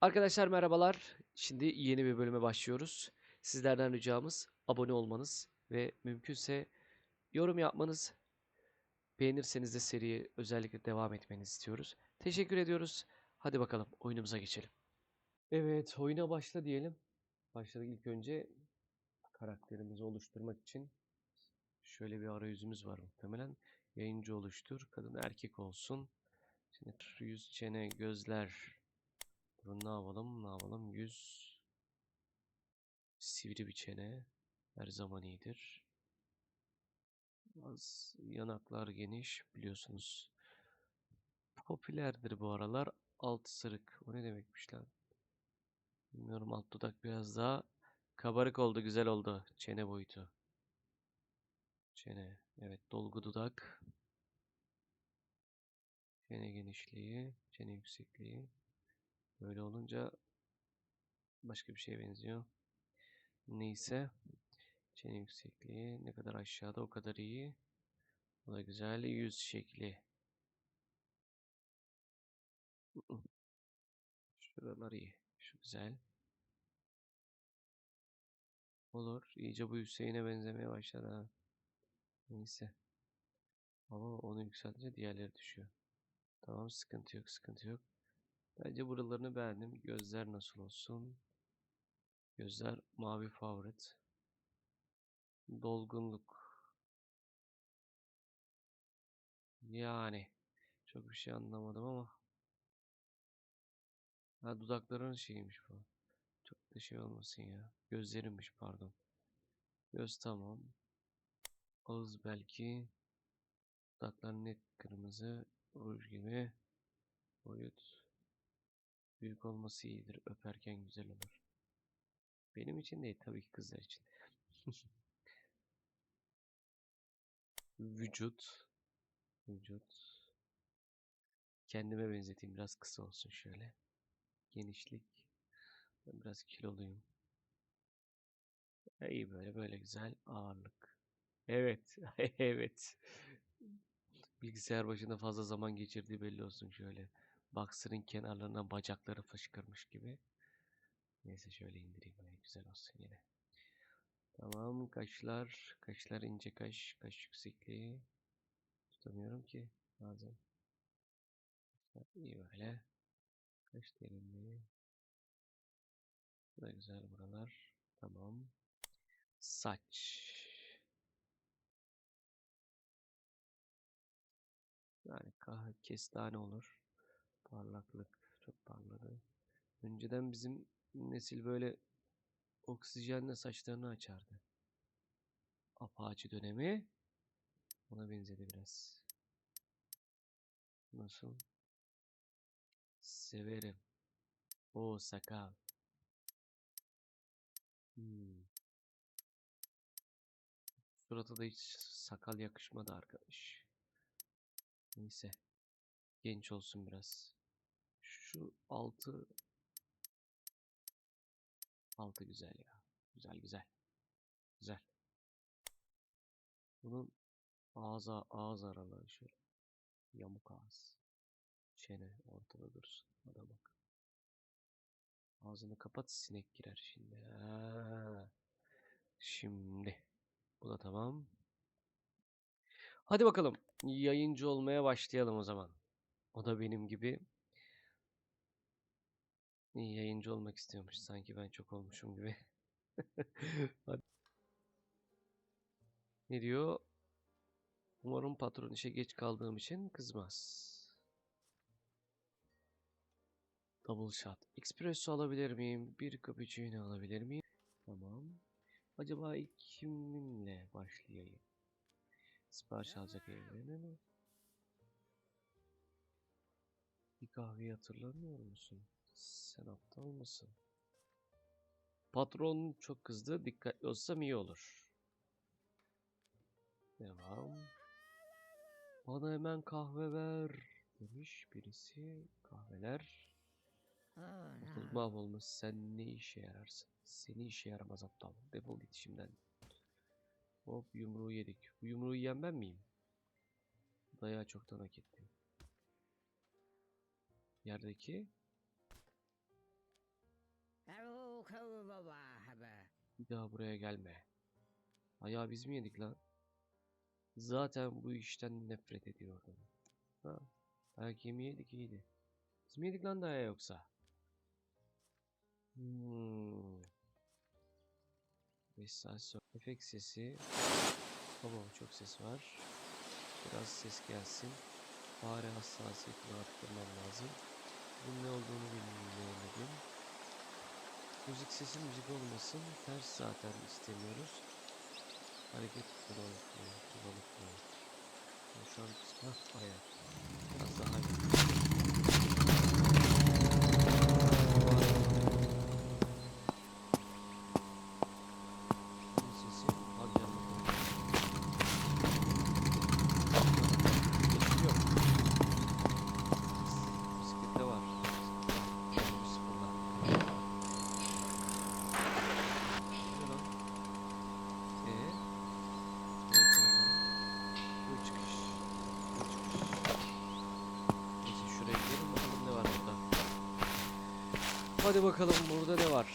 Arkadaşlar merhabalar. Şimdi yeni bir bölüme başlıyoruz. Sizlerden ricamız abone olmanız ve mümkünse yorum yapmanız. Beğenirseniz de seriye özellikle devam etmenizi istiyoruz. Teşekkür ediyoruz. Hadi bakalım oyunumuza geçelim. Evet, oyuna başla diyelim. Başladık ilk önce karakterimizi oluşturmak için şöyle bir arayüzümüz var muhtemelen. Yayıncı oluştur, kadın erkek olsun. Şimdi yüz, çene, gözler, Burun ne yapalım? Ne yapalım? Yüz sivri bir çene her zaman iyidir. Az yanaklar geniş biliyorsunuz. Popülerdir bu aralar. Alt sırık. O ne demekmiş lan? Bilmiyorum alt dudak biraz daha kabarık oldu, güzel oldu. Çene boyutu. Çene. Evet, dolgu dudak. Çene genişliği, çene yüksekliği. Böyle olunca başka bir şeye benziyor. Neyse. Çene yüksekliği ne kadar aşağıda o kadar iyi. Bu da güzel. Yüz şekli. Şuralar iyi. Şu güzel. Olur. İyice bu Hüseyin'e benzemeye başladı ha. Neyse. Ama onu yükseltince diğerleri düşüyor. Tamam sıkıntı yok sıkıntı yok. Bence buralarını beğendim. Gözler nasıl olsun? Gözler mavi favorit. Dolgunluk. Yani çok bir şey anlamadım ama. Ha dudakların şeymiş bu. Çok da şey olmasın ya. Gözlerinmiş pardon. Göz tamam. Ağız belki. Dudaklar net kırmızı. Ruj gibi. Boyut. Büyük olması iyidir. Öperken güzel olur. Benim için değil tabii ki kızlar için. Vücut. Vücut. Kendime benzeteyim. Biraz kısa olsun şöyle. Genişlik. Ben biraz kiloluyum. İyi böyle böyle güzel. Ağırlık. Evet. Evet. Bilgisayar başında fazla zaman geçirdiği belli olsun şöyle. Boxer'ın kenarlarından bacakları fışkırmış gibi. Neyse şöyle indireyim. Böyle güzel olsun yine. Tamam kaşlar. Kaşlar ince kaş. Kaş yüksekliği. Tutamıyorum ki bazen. İyi böyle. Kaş derinliği. Bu da güzel buralar. Tamam. Saç. Yani kestane olur. Parlaklık. Çok parladı. Önceden bizim nesil böyle oksijenle saçlarını açardı. Apache dönemi. Ona benzedi biraz. Nasıl? Severim. O sakal. Hmm. Surata da hiç sakal yakışmadı arkadaş. Neyse. Genç olsun biraz. Şu altı altı güzel ya. Güzel güzel. Güzel. Bunun ağız ağız aralığı şöyle. Yamuk ağız. Çene ortada dursun. Hadi bak. Ağzını kapat sinek girer şimdi. Ha. Şimdi. Bu da tamam. Hadi bakalım. Yayıncı olmaya başlayalım o zaman. O da benim gibi yayıncı olmak istiyormuş. Sanki ben çok olmuşum gibi. Ne diyor? Umarım patron işe geç kaldığım için kızmaz. Double shot. Espresso alabilir miyim? Bir cappuccino alabilir miyim? Tamam. Acaba ilk kiminle başlayayım? Sipariş alacak evlerine mi? Bir kahveyi hatırlamıyor musun? Sen aptal mısın? Patron çok kızdı. Dikkatli olsam iyi olur. Devam. Bana hemen kahve ver demiş birisi. Kahveler. Ortalık mahvolmuş. Sen ne işe yararsın? Seni işe yaramaz aptal. Defol git işimden. Hop yumruğu yedik. Bu yumruğu yiyen ben miyim? Dayağı çoktan hak ettim. Yerdeki Bir daha buraya gelme. Ayağı biz mi yedik lan? Zaten bu işten nefret ediyordum. Ha, dayak yemeyedik iyiydi. Biz mi yedik lan dayağı yoksa? Hmm. 5 saat sonra. Efekt sesi. Tamam çok ses var. Biraz ses gelsin. Fare hassasiyetini arttırmam lazım. Bunun ne olduğunu bilmiyorum. Müzik sesi müzik olmasın. Ters zaten istemiyoruz. Hareket kullanıklı, kullanıklı. Şu an hah ayak. Biraz daha iyi. Bunun sesi hadi anlatalım. Geçiş yok. Bisiklette var. Bisiklet sıfırla. Ne lan? Ee? Evet, tamam. Bu çıkış. Bu çıkış. Neyse şuraya gidelim bakalım ne var burada. Hadi bakalım burada ne var.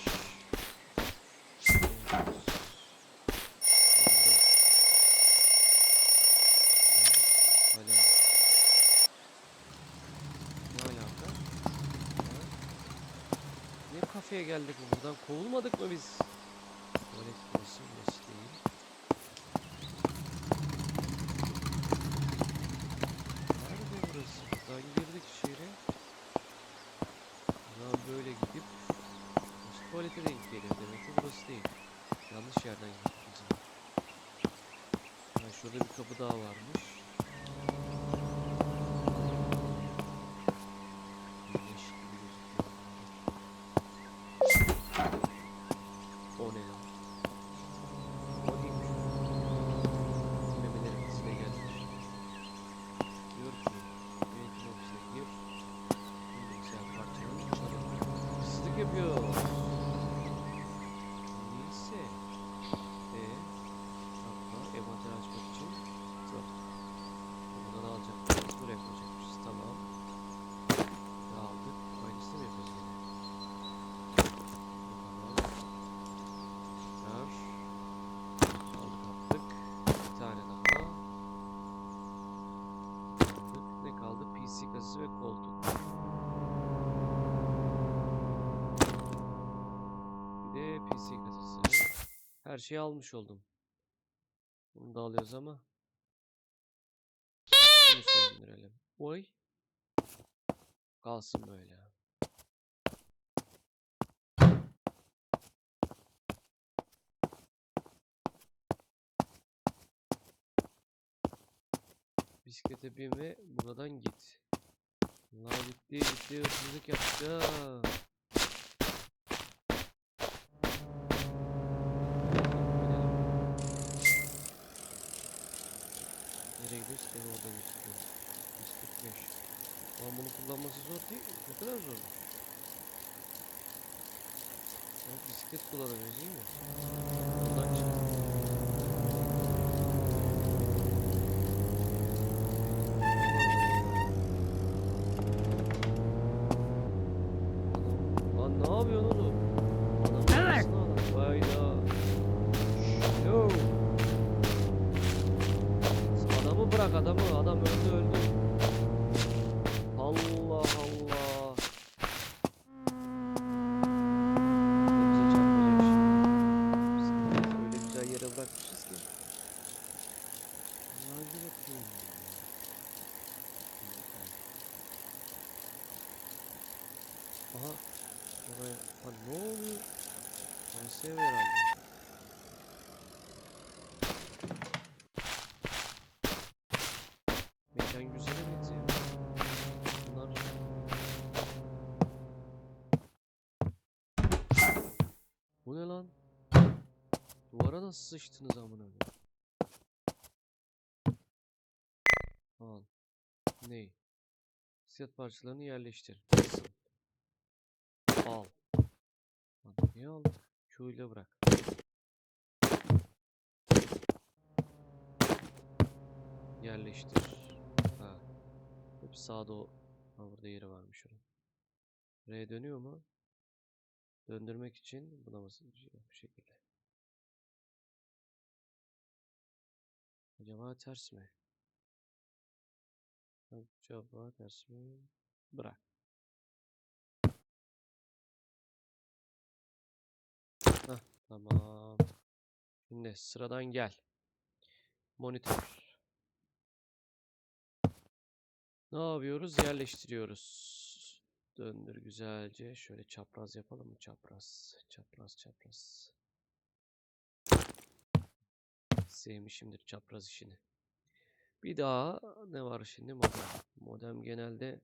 Kafeye geldik buradan? Kovulmadık mı biz? Tuvalet burası, burası değil. Nerede burası? Buradan girdik şehre. Buradan böyle gidip Burası tuvalete denk geliyor demek ki burası değil. Yanlış yerden gittik biz. yine. Ha, şurada bir kapı daha varmış. Güneş gibi gözüküyor. O ne lan? O neymiş? Memelerin dizine gelmiş. Diyor ki yönetim ofisine gir. Bilgisayar parçalarını çalın. Hırsızlık yapıyor. Neyse. Eee? Yapma. Envanter açmak için. Dur. Buradan alacakmışız. Buraya koyacakmışız. Tamam. Ne aldık? Aynısını mı yapıyoruz yine? Tamam. Ver. Aldık attık. Bir tane daha. Aldık. Ne kaldı? Kasası ve koltuk. Bir de PC kasası. Her şeyi almış oldum. Bunu da alıyoruz ama. Şunu söndürelim. Oy. Kalsın böyle. Bisiklete bin ve buradan git. La gitti gitti hırsızlık yaptı. Nereye gidiyoruz? Benim orada gözüküyor. 145. Ama bunu kullanması zor değil. Ne kadar zor. Ya bisiklet kullanıyoruz değil mi? Bırak adamı. Adam öldü öldü. Allah Allah. Hepsi çarpacak şimdi. Bisikleti öyle güzel yere bırakmışız ki. Hadi bakayım. Aha. Oraya. Lan ne oluyor? Konsev herhalde. Mekan güzele benziyor. Bunlar... Bu ne lan? Duvara nasıl sıçtınız amına? Al. Ney? Bisiklet parçalarını yerleştir. Al. Lan niye aldık? Q bırak. Yerleştir. Ha. Hep sağda o. Ha burada yeri varmış onun. R dönüyor mu? Döndürmek için buna basınca bu şekilde. Acaba ters mi? Acaba ters mi? Bırak. Hah, tamam. Şimdi sıradan gel. Monitör. Ne yapıyoruz? Yerleştiriyoruz. Döndür güzelce. Şöyle çapraz yapalım mı? Çapraz. Çapraz çapraz. Sevmişimdir çapraz işini. Bir daha ne var şimdi? Modem. Modem genelde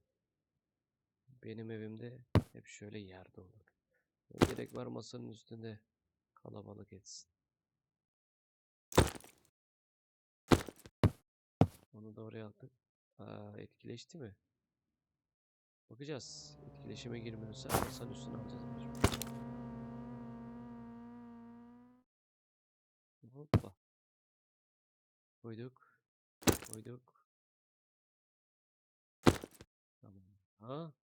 benim evimde hep şöyle yerde olur. Gerek var masanın üstünde kalabalık etsin. Onu da oraya attık. Aa, etkileşti mi? Bakacağız. Etkileşime girmiyorsa masanın üstüne alacağız. Hoppa. Koyduk. Koyduk. Tamam. Ha.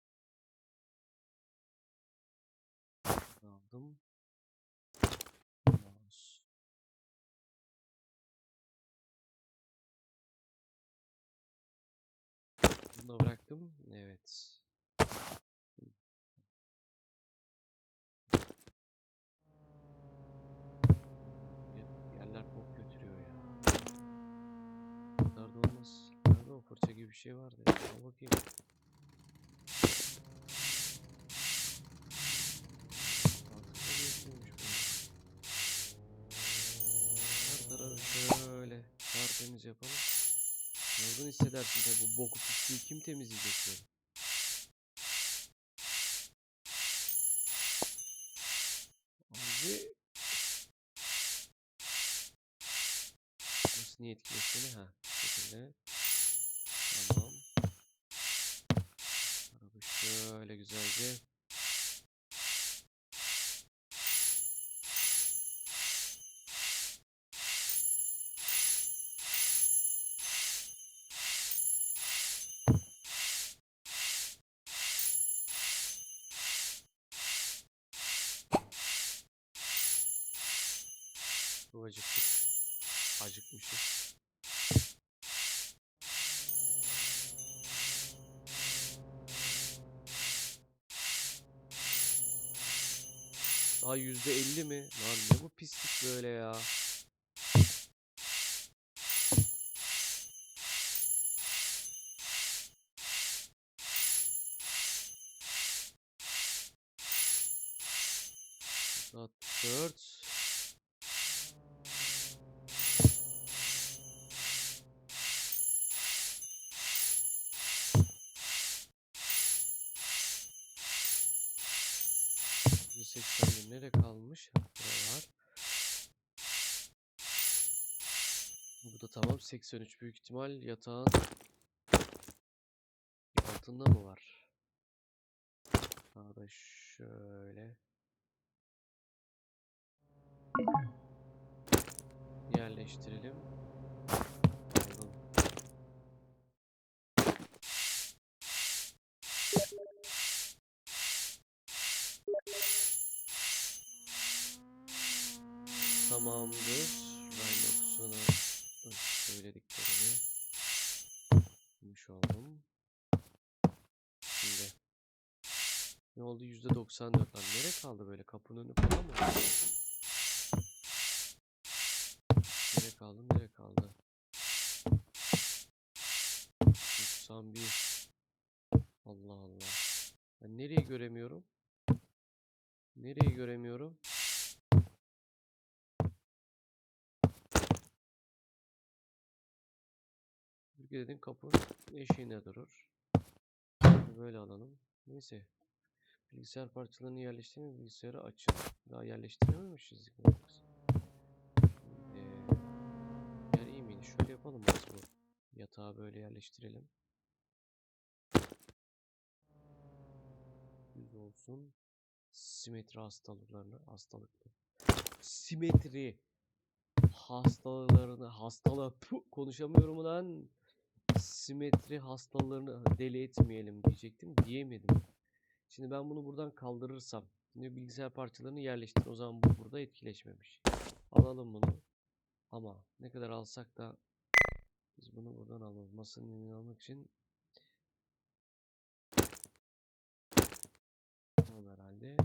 Aldım. Bunu da bıraktım. Evet. Ye- Yerler bok götürüyor ya. Bu kadar da olmaz. Nerede o fırça gibi bir şey vardı ya. Al bakayım. Şöyle tertemiz yapalım. Yorgun hissedersin tabi bu boku pisliği kim temizleyecek böyle? Abi Nasıl niye etkileşmeli? Ha, şekilde. Tamam. Araba şöyle güzelce. Çok acıktık. Acıkmışız. Daha yüzde elli mi? Lan ne bu pislik böyle ya? Saat dört. %81 nereye kalmış? Var. Bu da tamam. 83 büyük ihtimal yatağın altında mı var? Sağda şöyle. Yerleştirelim. Tamamdır. Rhinox'una söylediklerini bulmuş oldum. Şimdi ne oldu? %94 lan. Nereye kaldı böyle? Kapının önü falan mı? Nereye kaldı? Nereye kaldı? 91 Allah Allah. Ben nereyi göremiyorum? Nereyi göremiyorum? Türkiye dedim kapının eşiğine durur. Böyle alalım. Neyse. Bilgisayar parçalarını yerleştirmeyi bilgisayarı açın. Daha yerleştirememişiz. Ee, yer iyi miydi? Şöyle yapalım bu. Yatağı böyle yerleştirelim. Düz olsun. Simetri hastalıklarını hastalıklı. Simetri hastalarını hastalığı konuşamıyorum lan. Simetri hastalarını deli etmeyelim diyecektim. Diyemedim. Şimdi ben bunu buradan kaldırırsam Şimdi bilgisayar parçalarını yerleştir. O zaman bu burada etkileşmemiş. Alalım bunu. Ama ne kadar alsak da biz bunu buradan alalım. Masanın almak için Tamam herhalde.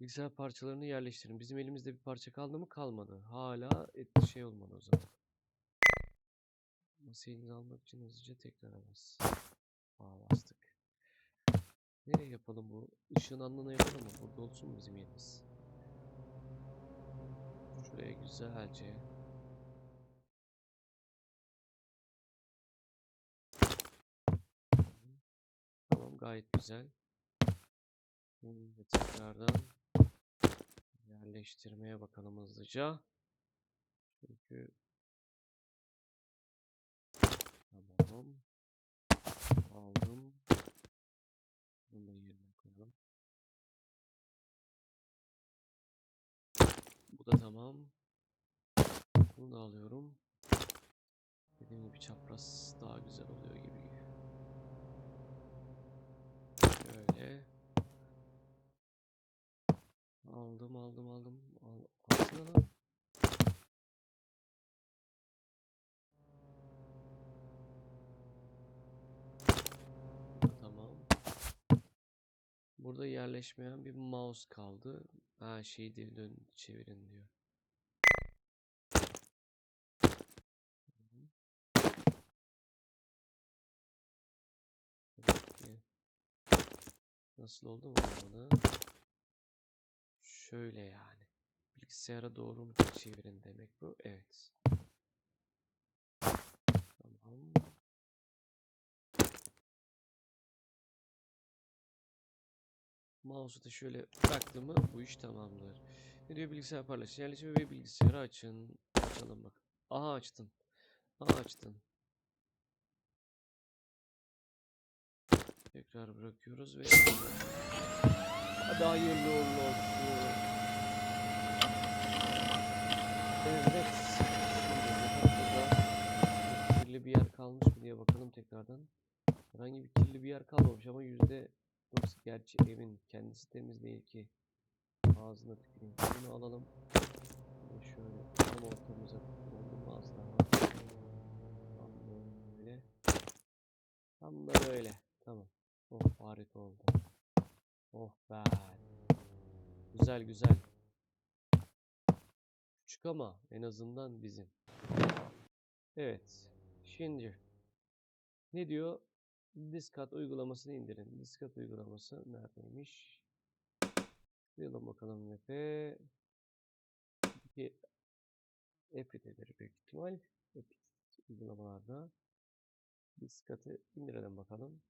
Bilgisayar parçalarını yerleştirin. Bizim elimizde bir parça kaldı mı? Kalmadı. Hala et şey olmadı o zaman. Elinize almak için hızlıca tekrar bas. Aa bastık. Nereye yapalım bu? Işığın alnına yapalım mı? Burada olsun bizim yerimiz? Şuraya güzelce. Tamam gayet güzel. Şimdi tekrardan yerleştirmeye bakalım hızlıca. Çünkü tamam. Aldım. Bunu da yerine koyalım. Bu da tamam. Bunu da alıyorum. Dediğim gibi çapraz daha güzel oluyor gibi. Şöyle. Aldım aldım aldım. Al, alsana lan. Bu da Tamam. Burada yerleşmeyen bir mouse kaldı. Ha şeyi de dön çevirin diyor. Nasıl oldu mu bana? Şöyle yani. Bilgisayara doğru mu çevirin demek bu? Evet. Tamam. Mouse'u da şöyle bıraktım mı bu iş tamamdır. Ne diyor bilgisayar paylaşın. Yerleşimi ve bilgisayarı açın. Açalım bak. Aha açtın. Aha açtın. Tekrar bırakıyoruz ve Hadi hayırlı uğurlu olsun. Evet. Şimdi bir yer kalmış mı diye bakalım tekrardan. Herhangi bir kirli bir yer kalmamış ama yüzde doksan gerçi evin kendisi temiz değil ki. Ağzına tüküreyim. Bunu alalım. Ve şöyle tam ortamıza koydum az daha. Tam böyle. Tam da böyle. Tamam. Oh harika oldu. Oh be. Güzel güzel. Küçük ama en azından bizim. Evet. Şimdi ne diyor? Diskat uygulamasını indirin. Diskat uygulaması neredeymiş? Tıklayalım bakalım Efe. Epi'dedir büyük ihtimal. Epi uygulamalarda. Diskatı indirelim bakalım.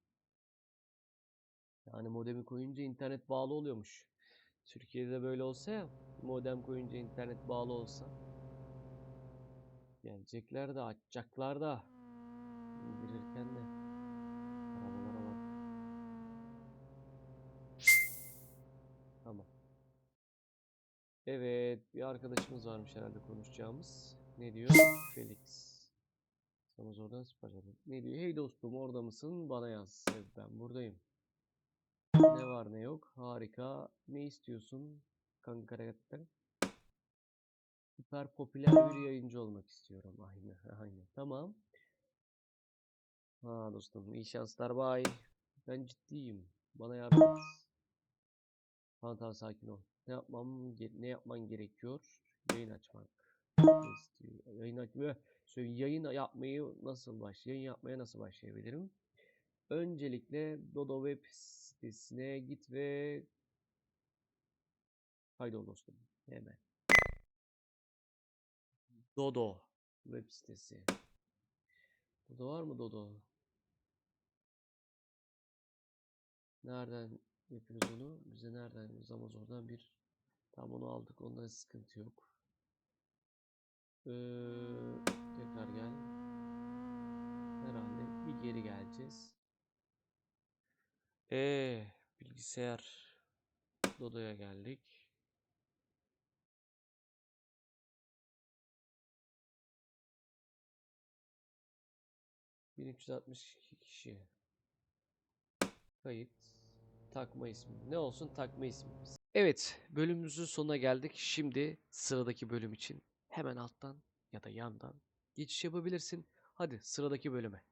Yani modemi koyunca internet bağlı oluyormuş. Türkiye'de böyle olsa modem koyunca internet bağlı olsa. Gelecekler de açacaklar da. İndirirken de. Arabalara bak. Tamam. Evet, bir arkadaşımız varmış herhalde konuşacağımız. Ne diyor? Felix. Sana oradan sipariş alalım. Ne diyor? Hey dostum orada mısın? Bana yaz. Evet, ben buradayım. Ne var ne yok. Harika. Ne istiyorsun? Kanka karakter. Süper popüler bir yayıncı olmak istiyorum. Aynen. Aynen. Tamam. Ha dostum iyi şanslar. Bye. Ben ciddiyim. Bana yardım et. Tamam tamam sakin ol. Ne yapmam ne yapman gerekiyor? Yayın açmak. Yayın açmıyor. Söyle yayın yapmayı nasıl baş yayın yapmaya nasıl başlayabilirim? Öncelikle Dodo web sitesine git ve kaydol dostum. Hemen. Dodo web sitesi. Burada var mı Dodo? Nereden yapıyoruz onu? Bize nereden yapıyoruz? Amazon'dan bir tam onu aldık. Onda sıkıntı yok. Ee, tekrar gel. Herhalde bir geri geleceğiz. Ee, bilgisayar Dodo'ya geldik. ...1362 kişi. Kayıt. Takma ismi. Ne olsun takma ismimiz. Evet, bölümümüzün sonuna geldik. Şimdi sıradaki bölüm için hemen alttan ya da yandan geçiş yapabilirsin. Hadi sıradaki bölüme.